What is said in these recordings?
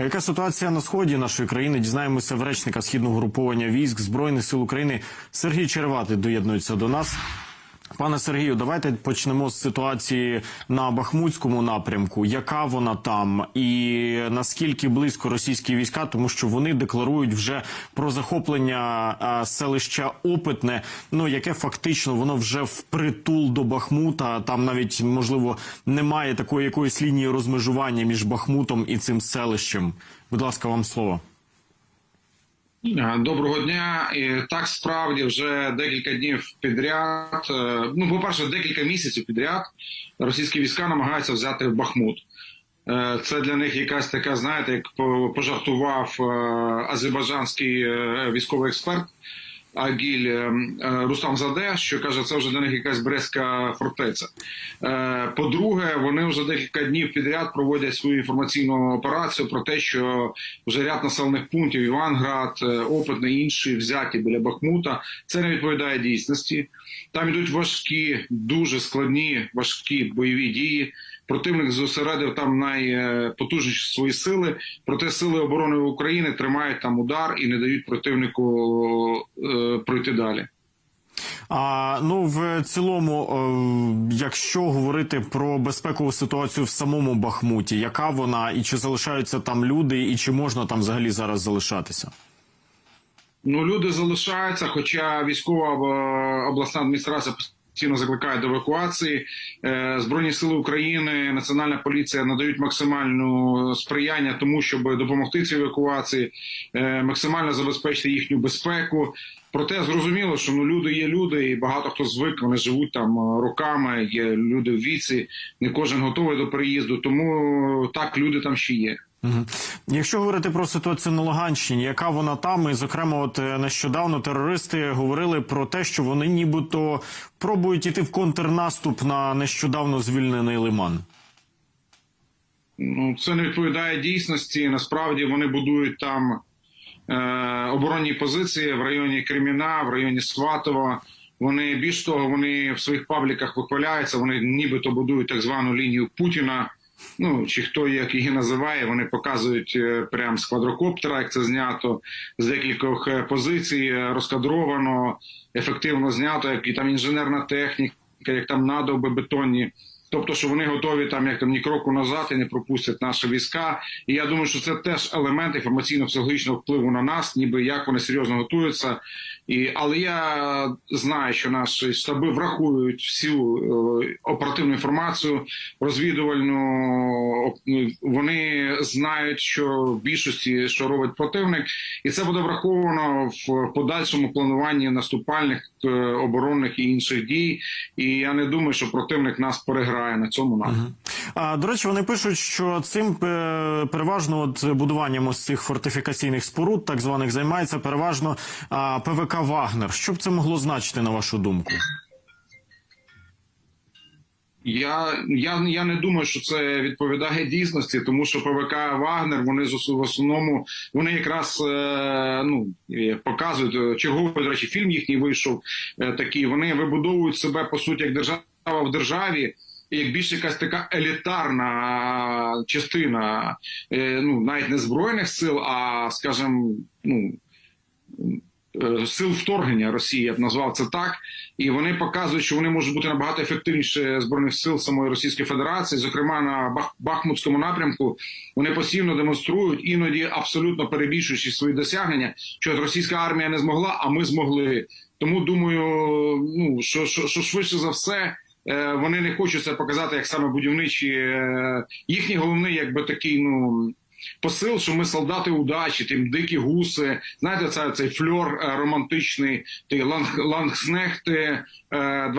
А яка ситуація на сході нашої країни? Дізнаємося в речника східного груповання військ збройних сил України Сергій Черватий доєднується до нас. Пане Сергію, давайте почнемо з ситуації на Бахмутському напрямку. Яка вона там, і наскільки близько російські війська, тому що вони декларують вже про захоплення селища Опитне, ну яке фактично воно вже впритул до Бахмута. Там навіть можливо немає такої якоїсь лінії розмежування між Бахмутом і цим селищем. Будь ласка, вам слово. Е, Доброго дня. І так справді вже декілька днів підряд. е, Ну, по-перше, декілька місяців підряд російські війська намагаються взяти Бахмут. Е, Це для них якась така, знаєте, як по- пожартував е, азербайджанський е, військовий експерт Агіль е, е, Рустам Заде, що каже, це вже для них якась Брестська фортеця. Е, По-друге, вони вже декілька днів підряд проводять свою інформаційну операцію про те, що вже ряд населених пунктів Іванград, Опитне і інші взяті біля Бахмута. Це не відповідає дійсності. Там ідуть важкі, дуже складні, важкі бойові дії. Противник зосередив там найпотужніші свої сили. Проте сили оборони України тримають там удар і не дають противнику пройти далі. А ну в цілому, е, якщо говорити про безпекову ситуацію в самому Бахмуті, яка вона і чи залишаються там люди, і чи можна там взагалі зараз залишатися? Ну, люди залишаються, хоча військова е, обласна адміністрація постійно закликає до евакуації. Е, Збройні сили України, Національна поліція надають максимальну сприяння тому, щоб допомогти цій евакуації, е, максимально забезпечити їхню безпеку. Проте зрозуміло, що ну люди є люди, і багато хто звик, вони живуть там е, роками. Є люди в віці, не кожен готовий до переїзду. Тому так люди там ще є. Якщо говорити про ситуацію на Луганщині, яка вона там, і зокрема, от е, нещодавно терористи говорили про те, що вони нібито пробують іти в контрнаступ на нещодавно звільнений лиман. Ну, це не відповідає дійсності. Насправді вони будують там е, оборонні позиції в районі Креміна, в районі Сватова. Вони більш того, вони в своїх пабліках вихваляються. Вони нібито будують так звану лінію Путіна. Ну чи хто як її називає, вони показують е, прям з квадрокоптера, як це знято з декількох е, позицій, е, розкадровано, ефективно знято, як і там інженерна техніка, як там надовби бетонні. Тобто, що вони готові там як там ні кроку назад і не пропустять наші війська. І я думаю, що це теж елемент інформаційно-психологічного впливу на нас, ніби як вони серйозно готуються. І але я знаю, що наші штаби врахують всю е, оперативну інформацію, розвідувальну вони знають, що в більшості що робить противник, і це буде враховано в подальшому плануванні наступальних е, оборонних і інших дій. І я не думаю, що противник нас переграє на цьому напрямку. А, до речі, вони пишуть, що цим е, переважно от будуванням ось цих фортифікаційних споруд, так званих, займається переважно а, ПВК Вагнер. Що б це могло значити на вашу думку? Я, я, я не думаю, що це відповідає дійсності, тому що ПВК Вагнер вони в основному вони якраз е, ну показують е, черговий до речі, фільм їхній вийшов е, такий. Вони вибудовують себе по суті як держава в державі. Як більш якась така елітарна частина, е, ну навіть не збройних сил, а скажімо, ну е, сил вторгнення Росії, я б назвав це так, і вони показують, що вони можуть бути набагато ефективніше збройних сил самої Російської Федерації, зокрема на Бах Бахмутському напрямку. Вони постійно демонструють, іноді абсолютно перебільшуючи свої досягнення, що російська армія не змогла, а ми змогли. Тому думаю, ну що, що, що швидше за все. Е, Вони не хочуть це показати як саме будівничі. е, Їхній головний, якби такий, ну посил, що ми солдати удачі, тим дикі гуси. Знаєте, це цей фльор е, романтичний, той ланг, лангснехти е,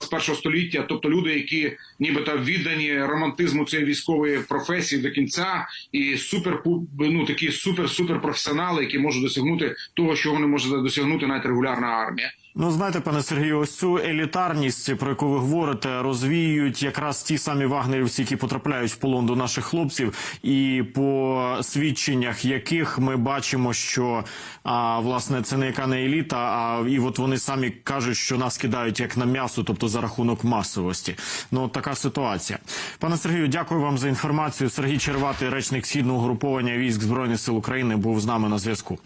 21 століття, тобто люди, які нібито віддані романтизму цієї військової професії до кінця, і супер ну, такі супер-супер професіонали, які можуть досягнути того, чого не може досягнути навіть регулярна армія. Ну, знаєте, пане Сергію, ось цю елітарність, про яку ви говорите, розвіюють якраз ті самі вагнерівці, які потрапляють в полон до наших хлопців, і по свідченнях яких ми бачимо, що а, власне це не яка не еліта, а і от вони самі кажуть, що нас кидають як на м'ясо, тобто за рахунок масовості. Ну от така ситуація. Пане Сергію, дякую вам за інформацію. Сергій Черватий, речник східного груповання військ збройних сил України, був з нами на зв'язку.